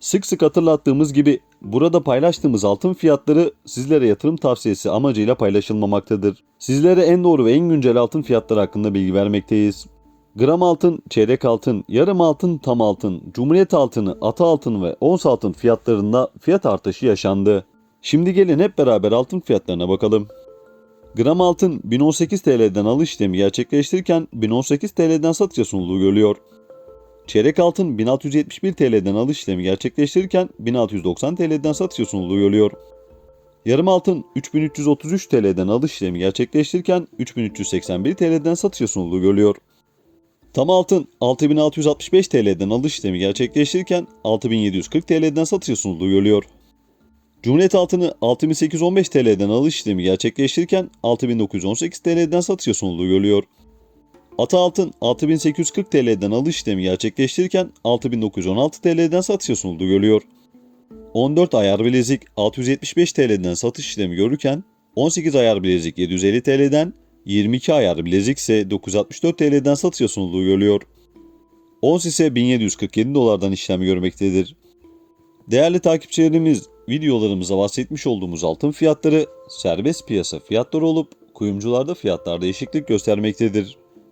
Sık sık hatırlattığımız gibi burada paylaştığımız altın fiyatları sizlere yatırım tavsiyesi amacıyla paylaşılmamaktadır. Sizlere en doğru ve en güncel altın fiyatları hakkında bilgi vermekteyiz. Gram altın, çeyrek altın, yarım altın, tam altın, cumhuriyet altını, ata altın ve ons altın fiyatlarında fiyat artışı yaşandı. Şimdi gelin hep beraber altın fiyatlarına bakalım. Gram altın 1018 TL'den alış işlemi gerçekleştirirken 1018 TL'den satışa sunulduğu görülüyor. Çeyrek altın 1671 TL'den alış işlemi gerçekleştirirken 1690 TL'den satışa sunulduğu görülüyor. Yarım altın 3333 TL'den alış işlemi gerçekleştirirken 3381 TL'den satışa sunulduğu görülüyor. Tam altın 6665 TL'den alış işlemi gerçekleştirirken 6740 TL'den satışa sunulduğu görülüyor. Cumhuriyet altını 6815 TL'den alış işlemi gerçekleştirirken 6918 TL'den satışa sunulduğu görülüyor. Ata altın 6840 TL'den alış işlemi gerçekleştirirken 6916 TL'den satışa sunulduğu görülüyor. 14 ayar bilezik 675 TL'den satış işlemi görürken 18 ayar bilezik 750 TL'den 22 ayar bilezik ise 964 TL'den satışa sunulduğu görülüyor. Ons ise 1747 dolardan işlem görmektedir. Değerli takipçilerimiz, videolarımıza bahsetmiş olduğumuz altın fiyatları serbest piyasa fiyatları olup kuyumcularda fiyatlar değişiklik göstermektedir.